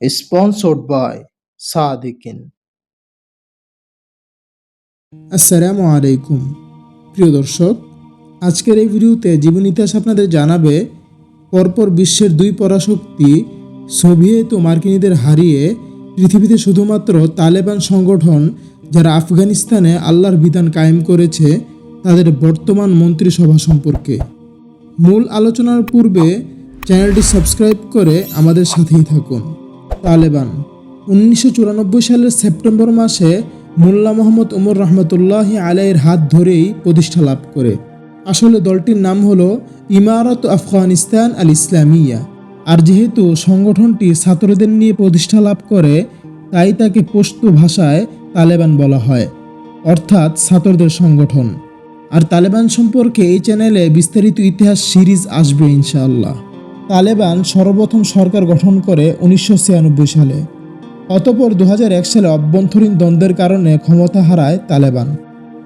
sponsored by Sadikin. আসসালামু আলাইকুম প্রিয় দর্শক, আজকের এই ভিডিওতে জীবন ইতিহাস আপনাদের জানাবে, পরপর বিশ্বের দুই পরাশক্তি সোভিয়েত ও মার্কিনীদের হারিয়ে পৃথিবীতে শুধুমাত্র তালেবান সংগঠন যারা আফগানিস্তানে আল্লাহর বিধান কায়েম করেছে, তাদের বর্তমান মন্ত্রিসভা সম্পর্কে। মূল আলোচনার পূর্বে চ্যানেলটি সাবস্ক্রাইব করে আমাদের সাথেই থাকুন। তালেবান। উনিশশো চুরানব্বই সালের সেপ্টেম্বর মাসে মোল্লা মোহাম্মদ উমর রহমতুল্লাহ আলাইয়ের হাত ধরেই প্রতিষ্ঠা লাভ করে। আসলে দলটির নাম হল ইমারত আফগানিস্তান আল ইসলামিয়া। আর যেহেতু সংগঠনটি ছাত্রদের নিয়ে প্রতিষ্ঠা লাভ করে, তাই তাকে পশতু ভাষায় তালেবান বলা হয়, অর্থাৎ ছাত্রদের সংগঠন। আর তালেবান সম্পর্কে এই চ্যানেলে বিস্তারিত ইতিহাস সিরিজ আসবে ইনশাআল্লাহ। তালেবান সর্বপ্রথম সরকার গঠন করে উনিশশো ছিয়ানব্বই সালে। অতপর দু হাজার এক সালে অভ্যন্তরীণ দ্বন্দ্বের কারণে ক্ষমতা হারায় তালেবান।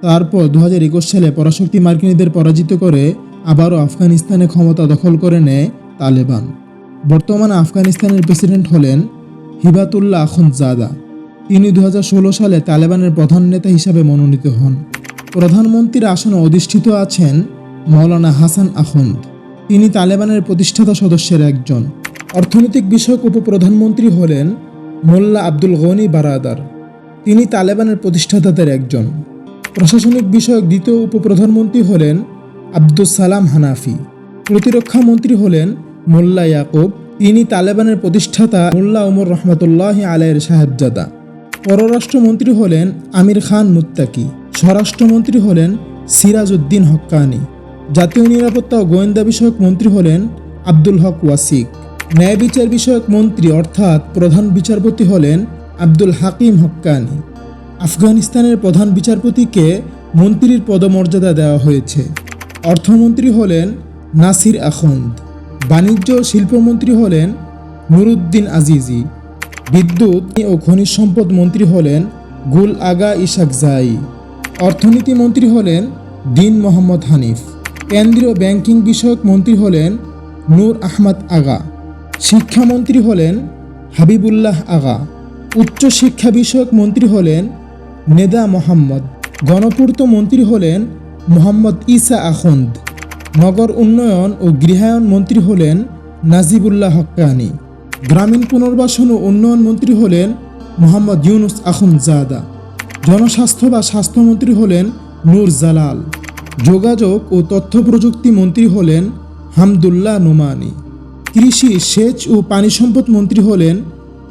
তারপর দু হাজার একুশ সালে পরাশক্তি মার্কিনীদের পরাজিত করে আবারও আফগানিস্তানে ক্ষমতা দখল করে নেয় তালেবান। বর্তমানে আফগানিস্তানের প্রেসিডেন্ট হলেন হিবাতুল্লাহ আখুনজাদা। তিনি দু হাজার ষোলো সালে তালেবানের প্রধান নেতা হিসাবে মনোনীত হন। প্রধানমন্ত্রীর আসনে অধিষ্ঠিত আছেন মৌলানা হাসান আখুন্দ। তিনি তালেবানের প্রতিষ্ঠাতা সদস্যের একজন। অর্থনৈতিক বিষয়ক উপপ্রধানমন্ত্রী হলেন মোল্লা আব্দুল গনি বারাদার। তিনি তালেবানের প্রতিষ্ঠাতাদের একজন। প্রশাসনিক বিষয়ক দ্বিতীয় উপপ্রধানমন্ত্রী হলেন আব্দুস সালাম হানাফি। প্রতিরক্ষা মন্ত্রী হলেন মোল্লা ইয়াকুব। তিনি তালেবানের প্রতিষ্ঠাতা মোল্লা উমর রহমতুল্লাহ আলাইয়ের সাহেবজাদা। পররাষ্ট্রমন্ত্রী হলেন আমির খান মুত্তাকি। স্বরাষ্ট্রমন্ত্রী হলেন সিরাজ উদ্দিন হক্কানি। জাতীয় নিরাপত্তা ও গোয়েন্দা বিষয়ক মন্ত্রী হলেন আব্দুল হক ওয়াসিক। ন্যায় বিচার বিষয়ক মন্ত্রী অর্থাৎ প্রধান বিচারপতি হলেন আব্দুল হাকিম হক্কানি। আফগানিস্তানের প্রধান বিচারপতিকে মন্ত্রীর পদমর্যাদা দেওয়া হয়েছে। অর্থমন্ত্রী হলেন নাসির আখন্দ। বাণিজ্য শিল্পমন্ত্রী হলেন নুরুদ্দিন আজিজি। বিদ্যুৎ ও খনিজ সম্পদ মন্ত্রী হলেন গুল আগা ইশাক জাই অর্থনীতি মন্ত্রী হলেন দিন মোহাম্মদ হানিফ। কেন্দ্রীয় ব্যাংকিং বিষয়ক মন্ত্রী হলেন নূর আহমদ আগা। শিক্ষামন্ত্রী হলেন হাবিবুল্লাহ আগা। উচ্চ শিক্ষা বিষয়ক মন্ত্রী হলেন নেদা মোহাম্মদ। গণপূর্ত মন্ত্রী হলেন মোহাম্মদ ইসা আখন্দ। নগর উন্নয়ন ও গৃহায়ন মন্ত্রী হলেন নাজিবুল্লাহ হক্কানি গ্রামীণ পুনর্বাসন ও উন্নয়ন মন্ত্রী হলেন মোহাম্মদ ইউনুস আখুনজাদা। জনস্বাস্থ্য বা স্বাস্থ্যমন্ত্রী হলেন নূর জালাল। যোগাযোগ ও তথ্য প্রযুক্তি মন্ত্রী হলেন হামদুল্লাহ নোমানি। কৃষি, সেচ ও পানি সম্পদ মন্ত্রী হলেন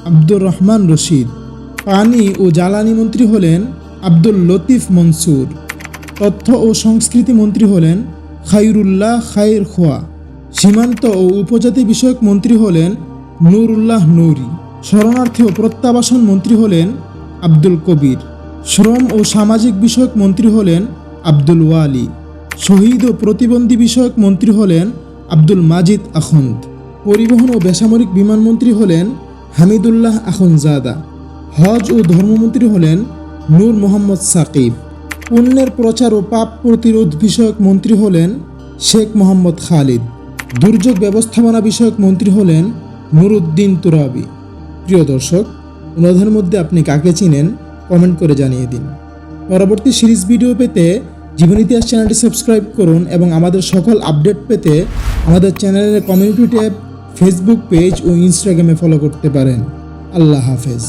আব্দুর রহমান রশিদ। পানি ও জ্বালানি মন্ত্রী হলেন আব্দুল লতিফ মনসুর। তথ্য ও সংস্কৃতি মন্ত্রী হলেন খাইরুল্লাহ খাইর খোয়া। সীমান্ত ও উপজাতি বিষয়ক মন্ত্রী হলেন নুরুল্লাহ নৌরি। শরণার্থী ও প্রত্যাবাসন মন্ত্রী হলেন আব্দুল কবির। শ্রম ও সামাজিক বিষয়ক মন্ত্রী হলেন আব্দুল ওয়ালি। শহীদ ও প্রতিবন্ধী বিষয়ক মন্ত্রী হলেন আব্দুল মাজিদ আখন্দ। পরিবহন ও বেসামরিক বিমানমন্ত্রী হলেন হামিদুল্লাহ আখনজাদা। হজ ও ধর্মমন্ত্রী হলেন নূর মোহাম্মদ সাকিব। পুণ্যের প্রচার ও পাপ প্রতিরোধ বিষয়ক মন্ত্রী হলেন শেখ মোহাম্মদ খালিদ। দুর্যোগ ব্যবস্থাপনা বিষয়ক মন্ত্রী হলেন নুরুদ্দিন তুরাবি। প্রিয় দর্শক ওনাদের মধ্যে আপনি কাকে চিনেন, কমেন্ট করে জানিয়ে দিন। পরবর্তী সিরিজ ভিডিও পেতে জীবন ইতিহাস চ্যানেলটি সাবস্ক্রাইব করুন এবং আমাদের সকল আপডেট পেতে আমাদের চ্যানেলের কমিউনিটি ট্যাব, ফেসবুক পেজ ও ইনস্টাগ্রামে ফলো করতে পারেন। আল্লাহ হাফেজ।